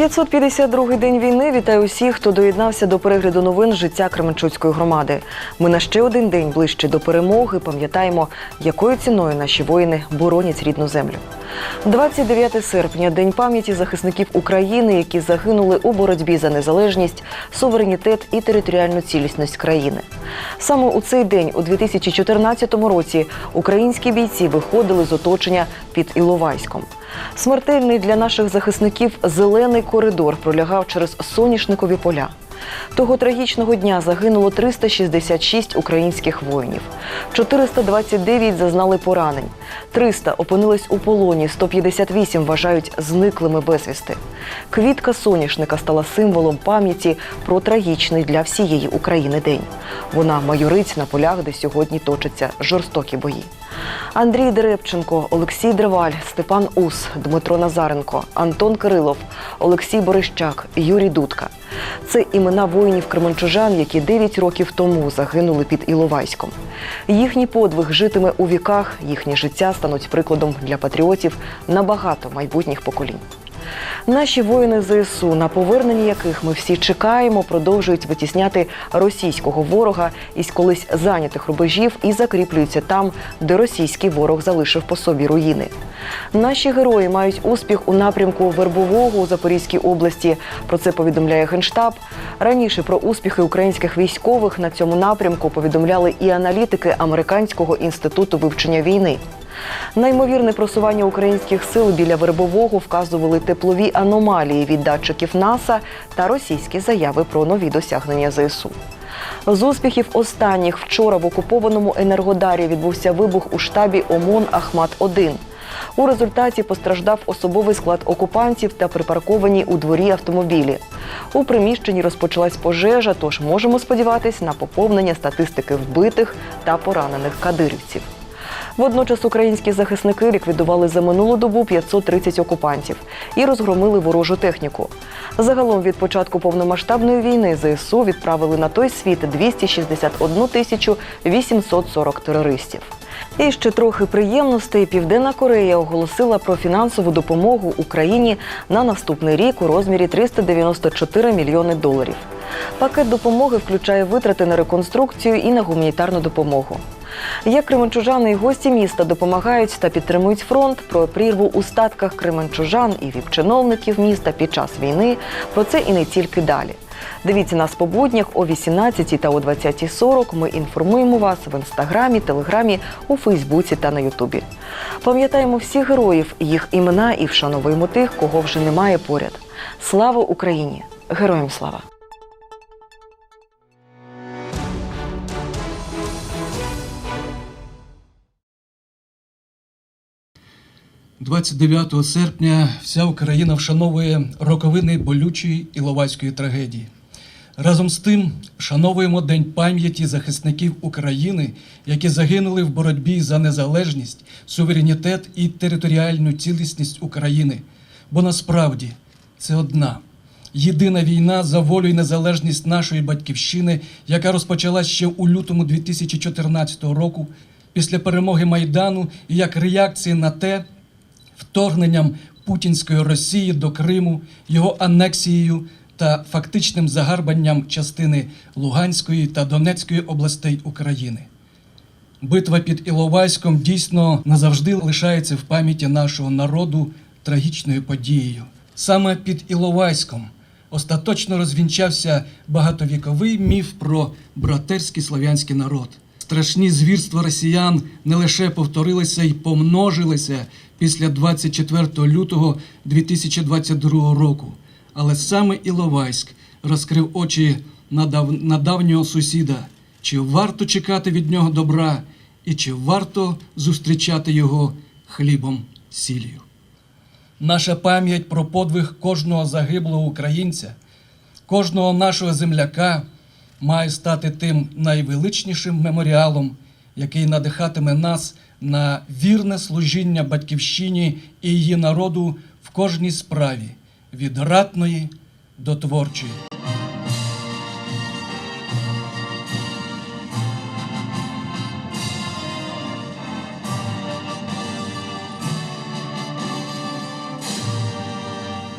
552-й день війни. Вітаю усіх, хто доєднався до перегляду новин життя Кременчуцької громади. Ми на ще один день ближче до перемоги. Пам'ятаємо, якою ціною наші воїни боронять рідну землю. 29 серпня день пам'яті захисників України, які загинули у боротьбі за незалежність, суверенітет і територіальну цілісність країни. Саме у цей день, у 2014 році, українські бійці виходили з оточення під Іловайськом. Смертельний для наших захисників зелений коридор пролягав через соняшникові поля. Того трагічного дня загинуло 366 українських воїнів. 429 зазнали поранень. 300 опинились у полоні, 158 вважають зниклими безвісти. Квітка соняшника стала символом пам'яті про трагічний для всієї України день. Вона майорить на полях, де сьогодні точаться жорстокі бої. Андрій Дерепченко, Олексій Дриваль, Степан Ус, Дмитро Назаренко, Антон Кирилов, Олексій Борищак, Юрій Дудка. Це імена воїнів Кременчужан, які 9 років тому загинули під Іловайськом. Їхній подвиг житиме у віках, їхнє життя стануть прикладом для патріотів на багато майбутніх поколінь. Наші воїни ЗСУ, на повернення яких ми всі чекаємо, продовжують витісняти російського ворога із колись зайнятих рубежів і закріплюються там, де російський ворог залишив по собі руїни. Наші герої мають успіх у напрямку Вербового у Запорізькій області. Про це повідомляє Генштаб. Раніше про успіхи українських військових на цьому напрямку повідомляли і аналітики Американського інституту вивчення війни. Наймовірне просування українських сил біля Вербового вказували теплові аномалії від датчиків НАСА та російські заяви про нові досягнення ЗСУ. З успіхів останніх вчора в окупованому Енергодарі відбувся вибух у штабі ОМОН Ахмат 1 У результаті постраждав особовий склад окупантів та припарковані у дворі автомобілі. У приміщенні розпочалась пожежа, тож можемо сподіватись на поповнення статистики вбитих та поранених кадирівців. Водночас українські захисники ліквідували за минулу добу 530 окупантів і розгромили ворожу техніку. Загалом від початку повномасштабної війни ЗСУ відправили на той світ 261 тисячу 840 терористів. І ще трохи приємностей. Південна Корея оголосила про фінансову допомогу Україні на наступний рік у розмірі 394 мільйони доларів. Пакет допомоги включає витрати на реконструкцію і на гуманітарну допомогу. Як кременчужани і гості міста допомагають та підтримують фронт про прірву у статках кременчужан і віп-чиновників міста під час війни. Про це і не тільки далі. Дивіться нас по буднях о 18 та о 20.40. Ми інформуємо вас в інстаграмі, телеграмі, у Фейсбуці та на Ютубі. Пам'ятаємо всіх героїв, їх імена і вшановуємо тих, кого вже немає поряд. Слава Україні! Героям слава! 29 серпня вся Україна вшановує роковини болючої Іловайської трагедії. Разом з тим вшановуємо День пам'яті захисників України, які загинули в боротьбі за незалежність, суверенітет і територіальну цілісність України. Бо насправді це одна єдина війна за волю і незалежність нашої батьківщини, яка розпочалась ще у лютому 2014 року після перемоги Майдану і як реакція на те, вторгненням путінської Росії до Криму, його анексією та фактичним загарбанням частини Луганської та Донецької областей України. Битва під Іловайськом дійсно назавжди лишається в пам'яті нашого народу трагічною подією. Саме під Іловайськом остаточно розвінчався багатовіковий міф про братерський слов'янський народ. Страшні звірства росіян не лише повторилися і помножилися після 24 лютого 2022 року, але саме Іловайськ розкрив очі на давнього сусіда. Чи варто чекати від нього добра, і чи варто зустрічати його хлібом сіллю? Наша пам'ять про подвиг кожного загиблого українця, кожного нашого земляка має стати тим найвеличнішим меморіалом, який надихатиме нас на вірне служіння батьківщині і її народу в кожній справі від ратної до творчої.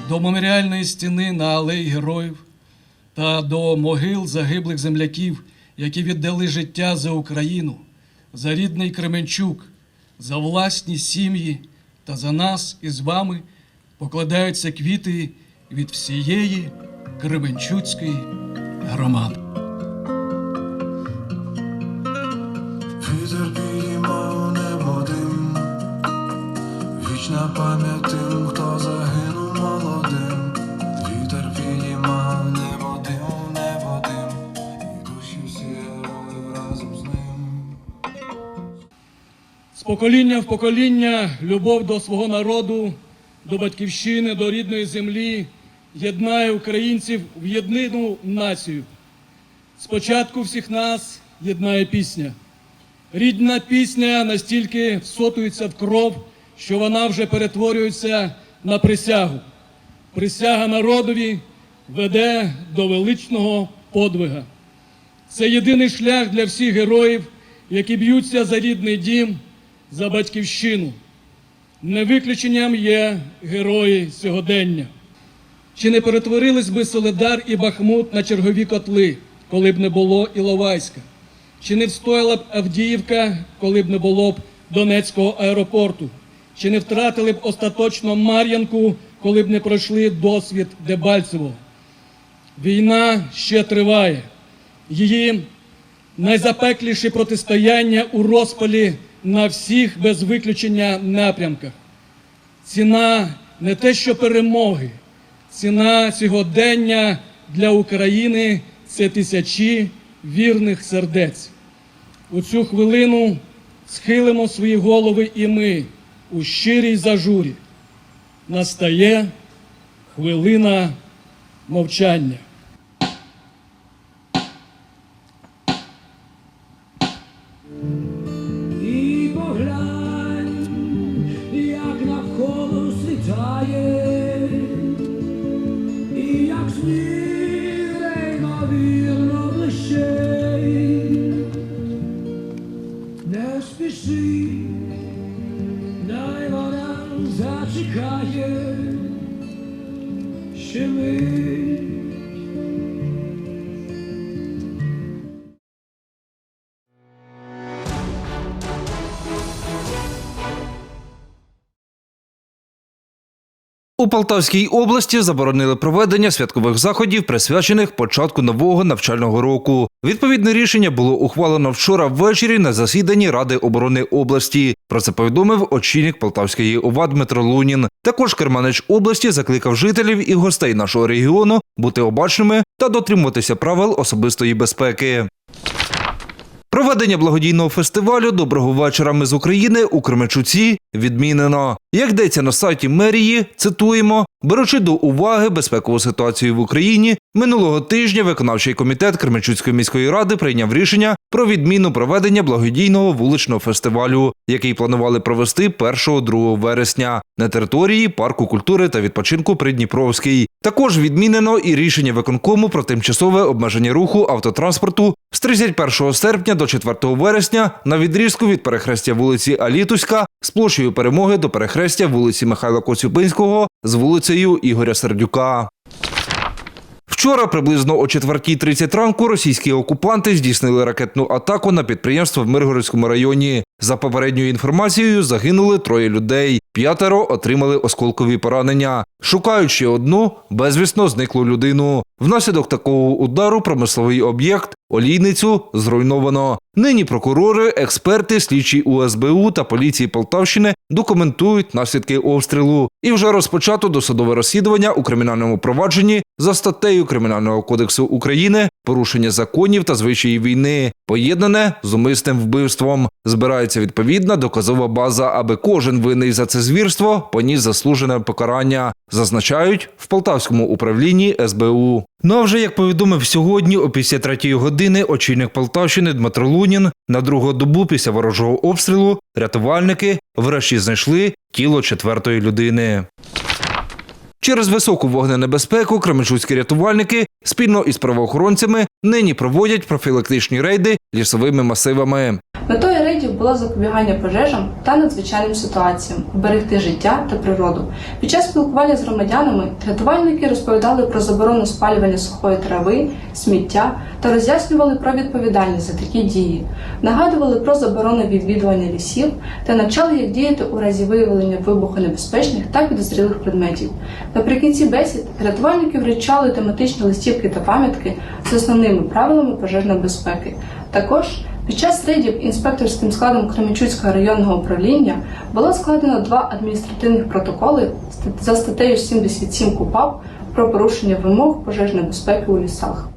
до меморіальної стіни на алеї героїв та до могил загиблих земляків, які віддали життя за Україну, за рідний Кременчук, за власні сім'ї та за нас із вами покладаються квіти від всієї Кременчуцької громади. Покоління в покоління любов до свого народу, до батьківщини, до рідної землі єднає українців в єдину націю. Спочатку всіх нас єднає пісня. Рідна пісня настільки всотується в кров, що вона вже перетворюється на присягу. Присяга народові веде до величного подвига. Це єдиний шлях для всіх героїв, які б'ються за рідний дім, за батьківщину. Не виключенням є герої сьогодення. Чи не перетворились би Соледар і Бахмут на чергові котли, коли б не було Іловайська? Чи не встояла б Авдіївка, коли б не було б Донецького аеропорту? Чи не втратили б остаточно Мар'янку, коли б не пройшли досвід Дебальцевого? Війна ще триває. Її найзапекліші протистояння у розпалі на всіх без виключення напрямках. Ціна не те, що перемоги, ціна сьогодення для України це тисячі вірних сердець. У цю хвилину схилимо свої голови і ми у щирій зажурі. Настає хвилина мовчання. У Полтавській області заборонили проведення святкових заходів, присвячених початку нового навчального року. Відповідне рішення було ухвалено вчора ввечері на засіданні Ради оборони області. Про це повідомив очільник Полтавської ОВА Дмитро Лунін. Також керманич області закликав жителів і гостей нашого регіону бути обачними та дотримуватися правил особистої безпеки. Проведення благодійного фестивалю Доброго вечора ми з України у Кременчуці відмінено. Як йдеться на сайті мерії, цитуємо, беручи до уваги безпекову ситуацію в Україні, минулого тижня виконавчий комітет Кременчуцької міської ради прийняв рішення про відміну проведення благодійного вуличного фестивалю, який планували провести 1-2 вересня на території парку культури та відпочинку Придніпровський. Також відмінено і рішення виконкому про тимчасове обмеження руху автотранспорту з 31 серпня до 4 вересня на відрізку від перехрестя вулиці Алітуська з площею перемоги до перехрестя вулиці Михайла Коцюбинського з вулицею Ігоря Сердюка. Вчора приблизно о 4.30 ранку російські окупанти здійснили ракетну атаку на підприємство в Миргородському районі. За попередньою інформацією, загинули троє людей. П'ятеро отримали осколкові поранення. Шукаючи одну, безвісно зниклу людину. Внаслідок такого удару промисловий об'єкт олійницю зруйновано. Нині прокурори, експерти, слідчі УСБУ та поліції Полтавщини документують наслідки обстрілу. І вже розпочато досудове розслідування у кримінальному провадженні за статтею Кримінального кодексу України порушення законів та звичаїв війни, поєднане з умисним вбивством. Збирається відповідна доказова база, аби кожен винний за це звірство поніс заслужене покарання, зазначають в Полтавському управлінні СБУ. Ну а вже як повідомив сьогодні, о 53 години очільник Полтавщини Дмитро Лунін на другу добу після ворожого обстрілу рятувальники врешті знайшли тіло четвертої людини. Через високу вогненебезпеку кременчуцькі рятувальники спільно із правоохоронцями нині проводять профілактичні рейди лісовими масивами. Метою було запобігання пожежам та надзвичайним ситуаціям, вберегти життя та природу. Під час спілкування з громадянами рятувальники розповідали про заборону спалювання сухої трави, сміття та роз'яснювали про відповідальність за такі дії, нагадували про заборону відвідування лісів та навчали, як діяти у разі виявлення вибухонебезпечних та підозрілих предметів. Наприкінці бесід рятувальники вручали тематичні листівки та пам'ятки з основними правилами пожежної безпеки. Також під час рейдів інспекторським складом Кременчуцького районного управління було складено два адміністративних протоколи за статтею 77 КУПАП про порушення вимог пожежної безпеки у лісах.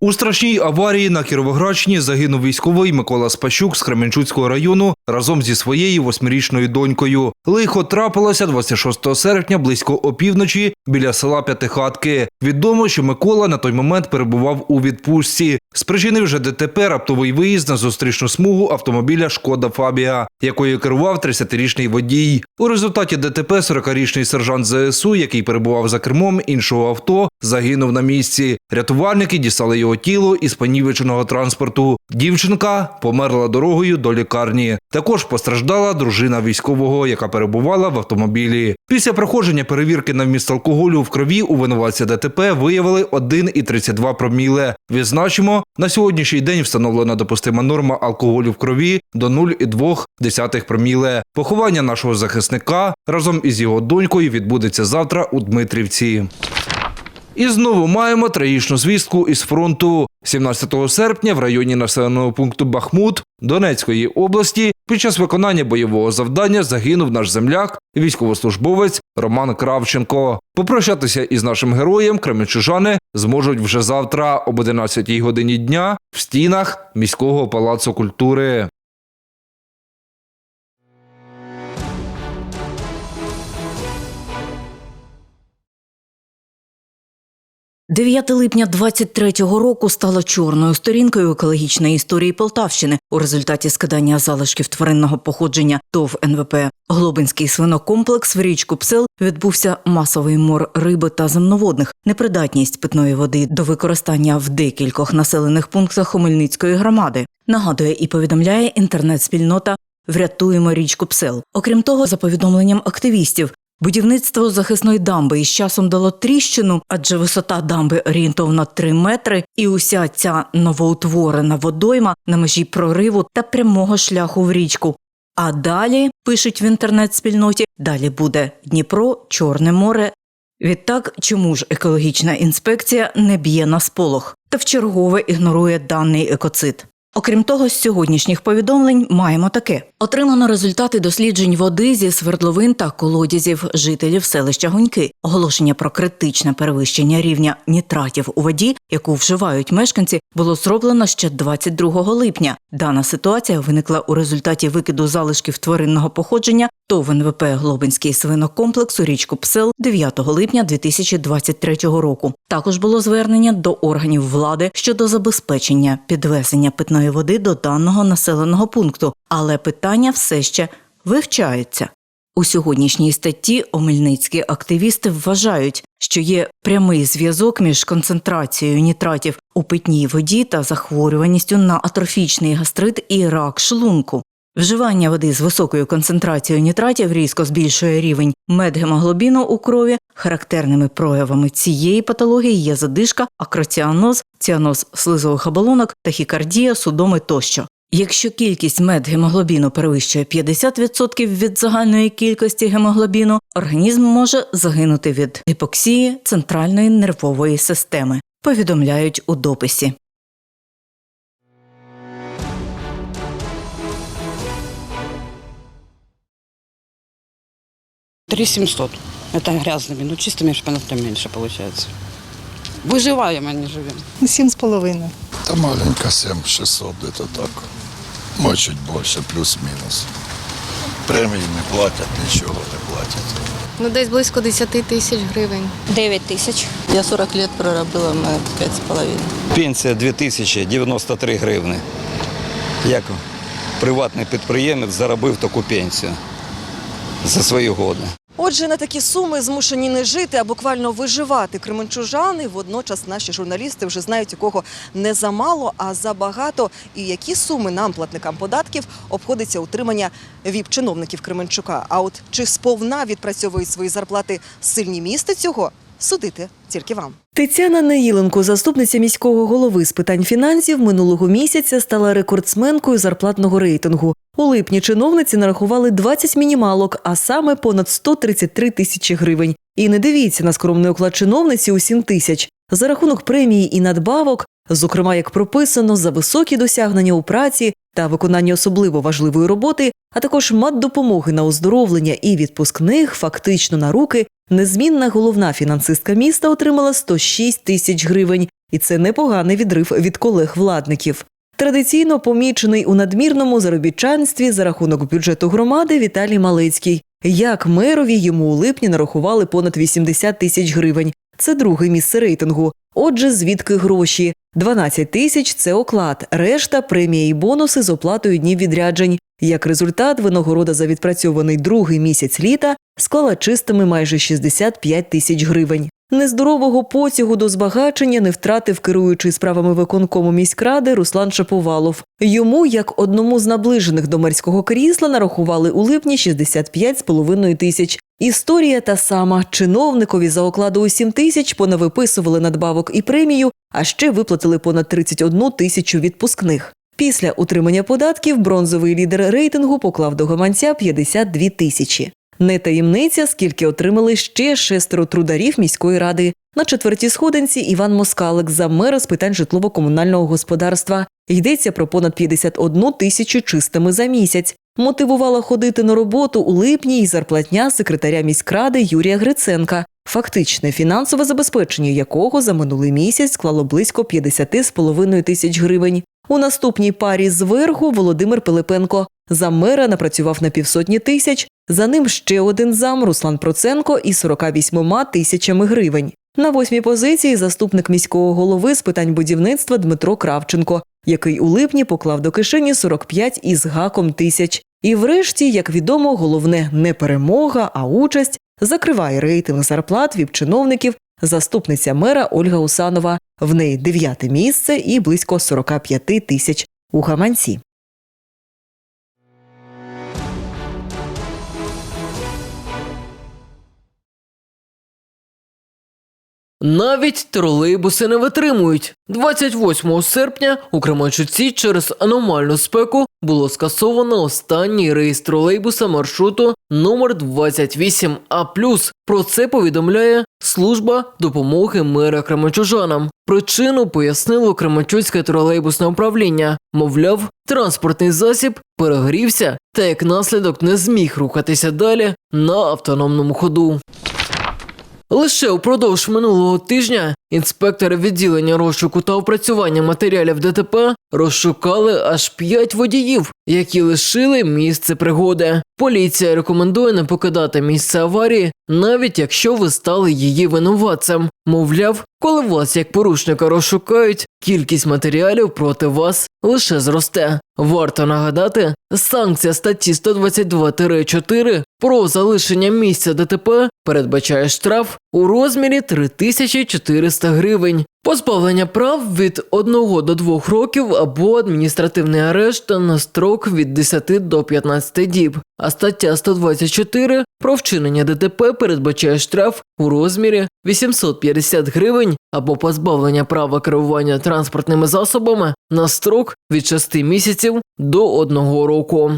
У страшній аварії на Кіровоградщині загинув військовий Микола Спащук з Кременчуцького району разом зі своєю восьмирічною донькою. Лихо трапилося 26 серпня близько опівночі біля села П'ятихатки. Відомо, що Микола на той момент перебував у відпустці. Спричинив же ДТП раптовий виїзд на зустрічну смугу автомобіля Шкода Фабія, якою керував 30-річний водій. У результаті ДТП 40-річний сержант ЗСУ, який перебував за кермом іншого авто, загинув на місці. Рятувальники дістали його тіло із понівеченого транспорту. Дівчинка померла дорогою до лікарні. Також постраждала дружина військового, яка перебувала в автомобілі. Після проходження перевірки на вміст алкоголю в крові у винуватця ДТП виявили 1,32 проміле. Відзначимо, на сьогоднішній день встановлена допустима норма алкоголю в крові до 0,2 проміле. Поховання нашого захисника разом із його донькою відбудеться завтра у Дмитрівці. І знову маємо трагічну звістку із фронту. 17 серпня в районі населеного пункту Бахмут Донецької області під час виконання бойового завдання загинув наш земляк, військовослужбовець Роман Кравченко. Попрощатися із нашим героєм кременчужани зможуть вже завтра об 11 годині дня в стінах міського палацу культури. 9 липня 23-го року стало чорною сторінкою екологічної історії Полтавщини у результаті скидання залишків тваринного походження ТОВ НВП. Глобинський свинокомплекс в річку Псел відбувся масовий мор риби та земноводних, непридатність питної води до використання в декількох населених пунктах Хмельницької громади. Нагадує і повідомляє інтернет-спільнота Врятуємо річку Псел. Окрім того, за повідомленням активістів, Будівництво захисної дамби із часом дало тріщину, адже висота дамби орієнтовно 3 метри, і уся ця новоутворена водойма на межі прориву та прямого шляху в річку. А далі, пишуть в інтернет-спільноті, далі буде Дніпро, Чорне море. Відтак, чому ж екологічна інспекція не б'є на сполох та вчергове ігнорує даний екоцид? Окрім того, з сьогоднішніх повідомлень маємо таке: отримано результати досліджень води зі свердловин та колодязів жителів селища Гуньки. Оголошення про критичне перевищення рівня нітратів у воді, яку вживають мешканці, було зроблено ще 22 липня. Дана ситуація виникла у результаті викиду залишків тваринного походження ТОВ НВП Глобинський свинокомплекс у річку Псел 9 липня 2023 року. Також було звернення до органів влади щодо забезпечення підвезення питної води до даного населеного пункту, але питання все ще вивчаються. У сьогоднішній статті омельницькі активісти вважають, що є прямий зв'язок між концентрацією нітратів у питній воді та захворюваністю на атрофічний гастрит і рак шлунку. Вживання води з високою концентрацією нітратів різко збільшує рівень медгемоглобіну у крові. Характерними проявами цієї патології є задишка, акроціаноз, ціаноз слизових оболонок, тахікардія, судоми тощо. Якщо кількість медгемоглобіну перевищує 50% від загальної кількості гемоглобіну, організм може загинути від гіпоксії центральної нервової системи, повідомляють у дописі. Три семьсот. Это грязными, но чистыми шпинатами меньше получается. Выживаем, а не живем. Ну, Сім з половиною. Та маленька 7600, где-то так. Може, чуть більше, плюс-мінус. Премії не платять, нічого не платять. Ну, десь близько 10 тисяч гривень. 9 тисяч. Я 40 років проробила, у мене 5,5. Пенсія 2093 гривни. Як приватний підприємець заробив таку пенсію за свої годи. Отже, на такі суми змушені не жити, а буквально виживати кременчужани. Водночас наші журналісти вже знають, у кого не замало, а забагато. І які суми нам, платникам податків, обходиться утримання віп-чиновників Кременчука. А от чи сповна відпрацьовують свої зарплати сильні міста цього? Судити тільки вам. Тетяна Неїленко, заступниця міського голови з питань фінансів, минулого місяця стала рекордсменкою зарплатного рейтингу. У липні чиновниці нарахували 20 мінімалок, а саме понад 133 тисячі гривень. І не дивіться на скромний оклад чиновниці у 7 тисяч. За рахунок премії і надбавок, зокрема, як прописано, за високі досягнення у праці та виконання особливо важливої роботи, а також мат допомоги на оздоровлення і відпускних, фактично на руки, незмінна головна фінансистка міста отримала 106 тисяч гривень, і це непоганий відрив від колег-владників. Традиційно помічений у надмірному заробітчанстві за рахунок бюджету громади Віталій Малецький. Як мерові йому у липні нарахували понад 80 тисяч гривень. Це друге місце рейтингу. Отже, звідки гроші? 12 тисяч це оклад, решта премії і бонуси з оплатою днів відряджень. Як результат, винагорода за відпрацьований другий місяць літа склала чистими майже 65 тисяч гривень. Нездорового потягу до збагачення не втратив керуючий справами виконкому міськради Руслан Шаповалов. Йому, як одному з наближених до мерського крісла, нарахували у липні 65,5 тисяч. Історія та сама. Чиновникові за окладу у 7 тисяч понавиписували надбавок і премію, а ще виплатили понад 31 тисячу відпускних. Після утримання податків бронзовий лідер рейтингу поклав до гаманця 52 тисячі. Не таємниця, скільки отримали ще шестеро трударів міської ради. На четвертій сходинці Іван Москалик за мера з питань житлово-комунального господарства. Йдеться про понад 51 тисячу чистими за місяць. Мотивувала ходити на роботу у липні і зарплатня секретаря міськради Юрія Гриценка, фактичне фінансове забезпечення якого за минулий місяць склало близько 50,5 тисяч гривень. У наступній парі зверху Володимир Пилипенко за мера напрацював на півсотні тисяч. За ним ще один зам Руслан Проценко із 48 тисячами гривень. На восьмій позиції заступник міського голови з питань будівництва Дмитро Кравченко, який у липні поклав до кишені 45 із гаком тисяч. І врешті, як відомо, головне не перемога, а участь закриває рейтинг зарплат віп-чиновників заступниця мера Ольга Усанова. В неї дев'яте місце і близько 45 тисяч у гаманці. Навіть тролейбуси не витримують. 28 серпня у Кременчуці через аномальну спеку було скасовано останній рейс тролейбуса маршруту номер 28 А+. Про це повідомляє служба допомоги мера Кременчужанам. Причину пояснило Кременчуцьке тролейбусне управління. Мовляв, транспортний засіб перегрівся та як наслідок не зміг рухатися далі на автономному ходу. Лише упродовж минулого тижня інспектори відділення розшуку та опрацювання матеріалів ДТП розшукали аж п'ять водіїв, які лишили місце пригоди. Поліція рекомендує не покидати місце аварії, навіть якщо ви стали її винуватцем. Мовляв, коли вас як порушника розшукають, кількість матеріалів проти вас лише зросте. Варто нагадати, санкція статті 122-4 про залишення місця ДТП передбачає штраф у розмірі 3400 гривень. Позбавлення прав від 1 до 2 років або адміністративний арешт на строк від 10 до 15 діб. А стаття 124 про вчинення ДТП передбачає штраф у розмірі 850 гривень або позбавлення права керування транспортними засобами на строк від 6 місяців до 1 року.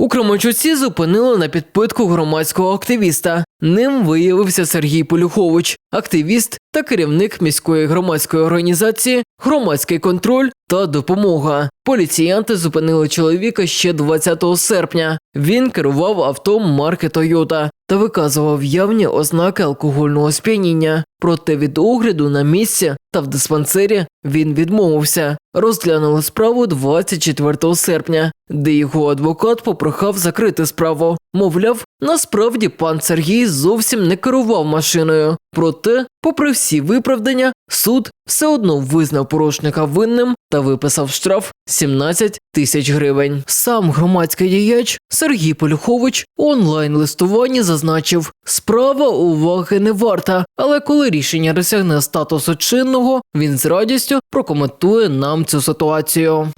У Кременчуці зупинили на підпитку громадського активіста. Ним виявився Сергій Полюхович, активіст та керівник міської громадської організації Громадський контроль та допомога. Поліціянти зупинили чоловіка ще 20 серпня. Він керував авто марки Тойота та виказував явні ознаки алкогольного сп'яніння. Проте від огляду на місці та в диспансері він відмовився. Розглянули справу 24 серпня, де його адвокат попрохав закрити справу. Мовляв, насправді пан Сергій зовсім не керував машиною. Проте, попри всі виправдання, Суд все одно визнав порушника винним та виписав штраф 17 тисяч гривень. Сам громадський діяч Сергій Полюхович у онлайн-листуванні зазначив, справа уваги не варта, але коли рішення досягне статусу чинного, він з радістю прокоментує нам цю ситуацію.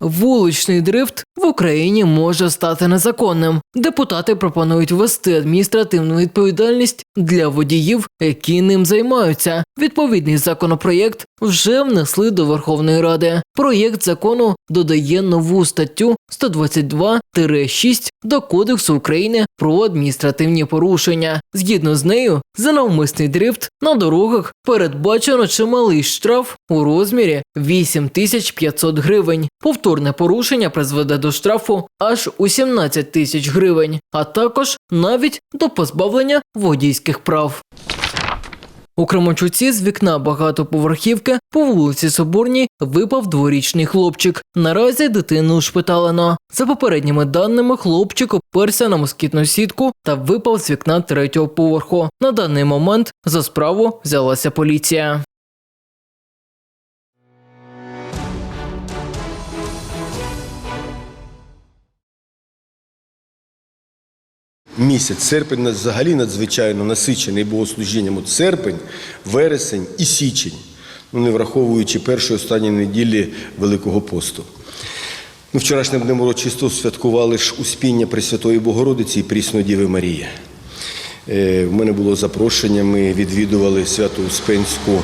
Вуличний дрифт в Україні може стати незаконним. Депутати пропонують ввести адміністративну відповідальність для водіїв, які ним займаються. Відповідний законопроєкт вже внесли до Верховної Ради. Проєкт закону додає нову статтю 122-6 до Кодексу України про адміністративні порушення. Згідно з нею, за навмисний дрифт на дорогах передбачено чималий штраф у розмірі 8500 гривень. Повторне порушення призведе до штрафу аж у 17 тисяч гривень, а також навіть до позбавлення водійських прав. У Кременчуці з вікна багатоповерхівки по вулиці Соборній випав дворічний хлопчик. Наразі дитину ушпиталено. За попередніми даними, хлопчик оперся на москітну сітку та випав з вікна третього поверху. На даний момент за справу взялася поліція. Місяць серпень нас взагалі надзвичайно насичений богослужінням. От серпень, вересень і січень, ну не враховуючи перші останні неділі Великого посту. Ну, вчорашнім днем урочисто святкували ж успіння Пресвятої Богородиці і Прісної Діви Марії. Е, В мене було запрошення, ми відвідували Свято-Успенську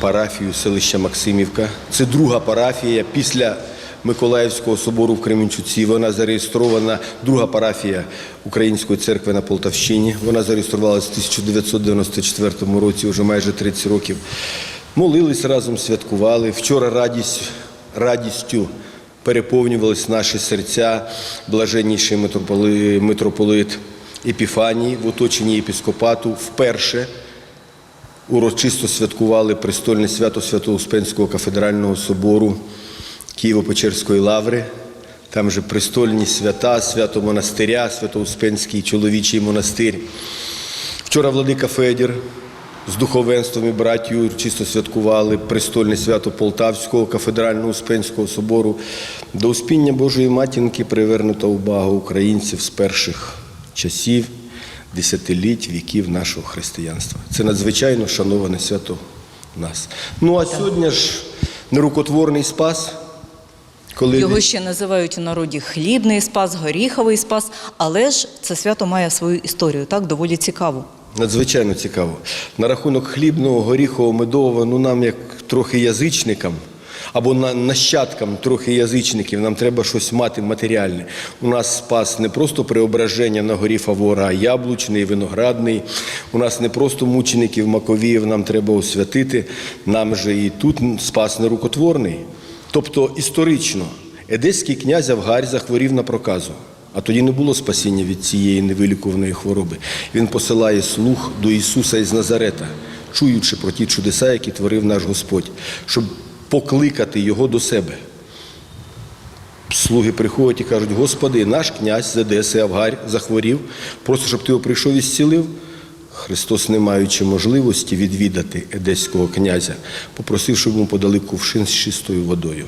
парафію селища Максимівка. Це друга парафія після Миколаївського собору в Кременчуці. Вона зареєстрована, друга парафія Української церкви на Полтавщині. Вона зареєструвалася в 1994 році, вже майже 30 років. Молились разом, святкували. Вчора радість, радістю переповнювались наші серця, блаженніший митрополи- митрополит Епіфаній в оточенні єпіскопату вперше урочисто святкували престольне свято Свято-Успенського кафедрального собору Києво-Печерської лаври. Там же престольні свята, свято монастиря, Свято-Успенський чоловічий монастир. Вчора владика Федір з духовенством і братію чисто святкували престольне свято Полтавського кафедрального Успенського собору. До успіння Божої матінки привернута увага українців з перших часів, десятиліть, віків нашого християнства. Це надзвичайно шановане свято нас. Ну а сьогодні ж нерукотворний спас. Коли Його ще називають у народі хлібний спас, горіховий спас, але ж це свято має свою історію, так доволі цікаву. Надзвичайно цікаво. На рахунок хлібного, горіхового, медового, ну нам як трохи язичникам, або на, нащадкам трохи язичників, нам треба щось мати матеріальне. У нас спас не просто преображення на горі Фавора, а яблучний, виноградний. У нас не просто мучеників Маковіїв, нам треба освятити. Нам же і тут спас нерукотворний. Тобто історично, едеський князь Авгарь захворів на проказу. А тоді не було спасіння від цієї невилікуваної хвороби. Він посилає слух до Ісуса із Назарета, чуючи про ті чудеса, які творив наш Господь, щоб покликати Його до себе. Слуги приходять і кажуть: Господи, наш князь з Едеси Авгарь захворів, просить, щоб ти його прийшов і зцілив. Христос, не маючи можливості відвідати едеського князя, попросив, щоб йому подали кувшин з чистою водою.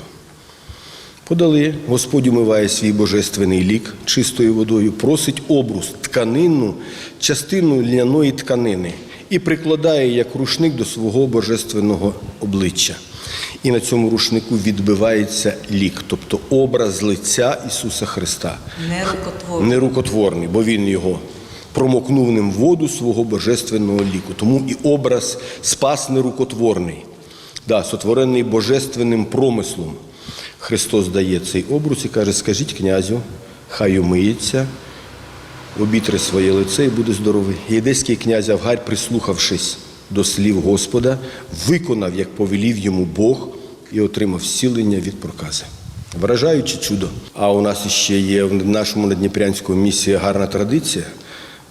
Подали, Господь умиває свій божественний лік чистою водою, просить обрус, тканинну, частину льняної тканини і прикладає як рушник до свого божественного обличчя. І на цьому рушнику відбивається лік, тобто образ лиця Ісуса Христа. Нерукотворний. Нерукотворний, бо Він його промокнув ним воду свого божественного ліку. Тому і образ спас нерукотворний, да, сотворений божественним промислом. Христос дає цей образ і каже: скажіть князю, хай умиється, обітре своє лице і буде здоровий. Єдеський князь Авгарь, прислухавшись до слів Господа, виконав, як повелів йому Бог, і отримав зцілення від прокази. Вражаюче чудо. А у нас ще є в нашому надніпрянському місії гарна традиція.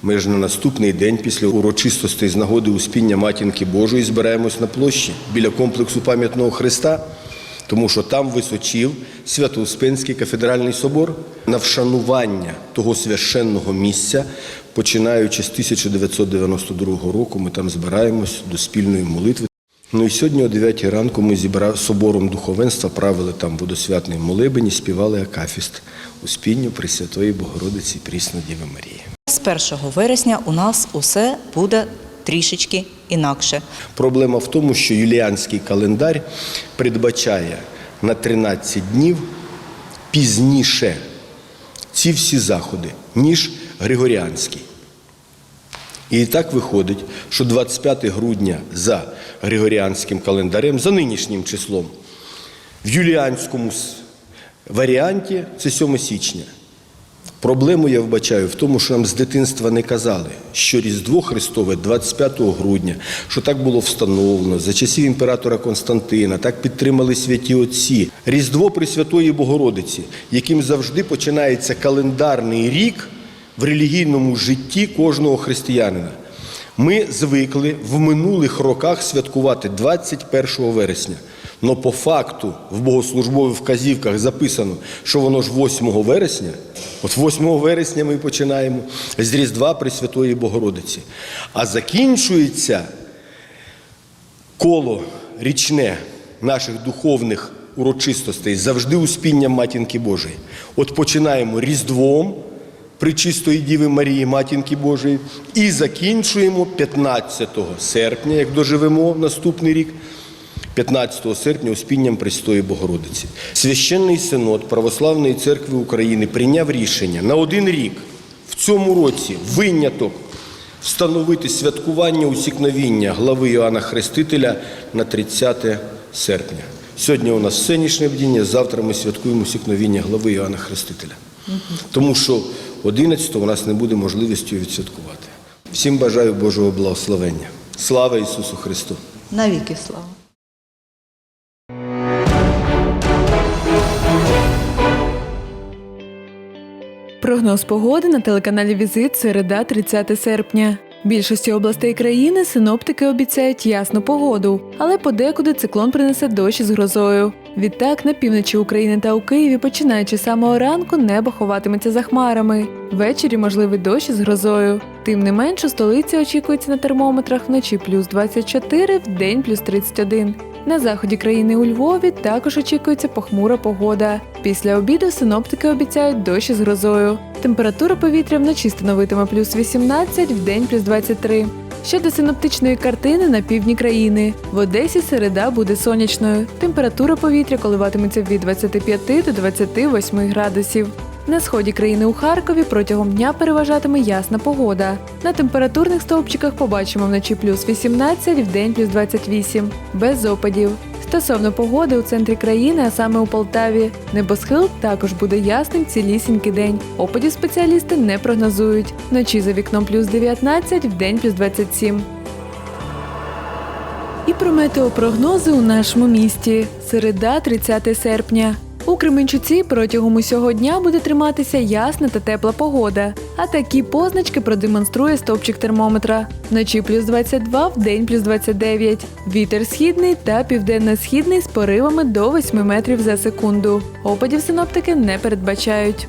Ми ж на наступний день після урочистостей з нагоди успіння Матінки Божої збираємось на площі біля комплексу пам'ятного Христа, тому що там височив Свято-Успенський кафедральний собор на вшанування того священного місця, починаючи з 1992 року, ми там збираємось до спільної молитви. Ну і сьогодні о 9 ранку ми зібрали собором духовенства, правили там водосвятний молебені, співали Акафіст у спінню Пресвятої Богородиці Прісно Діви Марії. З 1 вересня у нас усе буде трішечки інакше. Проблема в тому, що юліанський календар передбачає на 13 днів пізніше ці всі заходи, ніж Григоріанський. І так виходить, що 25 грудня за Григоріанським календарем, за нинішнім числом, в юліанському варіанті це 7 січня. Проблему я вбачаю в тому, що нам з дитинства не казали, що Різдво Христове 25 грудня, що так було встановлено за часів імператора Константина, так підтримали святі отці. Різдво Пресвятої Богородиці, яким завжди починається календарний рік в релігійному житті кожного християнина. Ми звикли в минулих роках святкувати 21 вересня. Но по факту в богослужбових вказівках записано, що воно ж 8 вересня. От 8 вересня ми починаємо з Різдва Пресвятої Богородиці. А закінчується коло річне наших духовних урочистостей завжди успінням Матінки Божої. От починаємо Різдвом Пречистої Діви Марії, Матінки Божої, і закінчуємо 15 серпня, як доживемо наступний рік. 15 серпня успінням Престої Богородиці. Священний синод Православної церкви України прийняв рішення на один рік в цьому році виняток встановити святкування усікновіння глави Іоанна Хрестителя на 30 серпня. Сьогодні у нас сценічне бдіння, завтра ми святкуємо усікновіння глави Іоанна Хрестителя. Тому що 11 у нас не буде можливості відсвяткувати. Всім бажаю Божого благословення. Слава Ісусу Христу! Навіки слава. Прогноз погоди на телеканалі Візит середа 30 серпня. Більшості областей країни синоптики обіцяють ясну погоду, але подекуди циклон принесе дощ із грозою. Відтак, на півночі України та у Києві, починаючи з самого ранку, небо ховатиметься за хмарами. Ввечері можливий дощ із грозою. Тим не менш, у столиці очікується на термометрах вночі плюс 24, в день плюс 31. На заході країни у Львові також очікується похмура погода. Після обіду синоптики обіцяють дощ із грозою. Температура повітря вночі становитиме плюс 18, в день плюс 23. Щодо синоптичної картини на півдні країни. В Одесі середа буде сонячною. Температура повітря коливатиметься від 25 до 28 градусів. На сході країни у Харкові протягом дня переважатиме ясна погода. На температурних стовпчиках побачимо вночі плюс 18, в день плюс 28, без опадів. Стосовно погоди у центрі країни, а саме у Полтаві, небосхил також буде ясним цілісінький день. Опадів спеціалісти не прогнозують. Вночі за вікном плюс 19, в день плюс 27. І про метеопрогнози у нашому місті. Середа, 30 серпня. У Кременчуці протягом усього дня буде триматися ясна та тепла погода. А такі позначки продемонструє стовпчик термометра. Вночі плюс 22, в день плюс 29. Вітер східний та південно-східний з поривами до 8 метрів за секунду. Опадів синоптики не передбачають.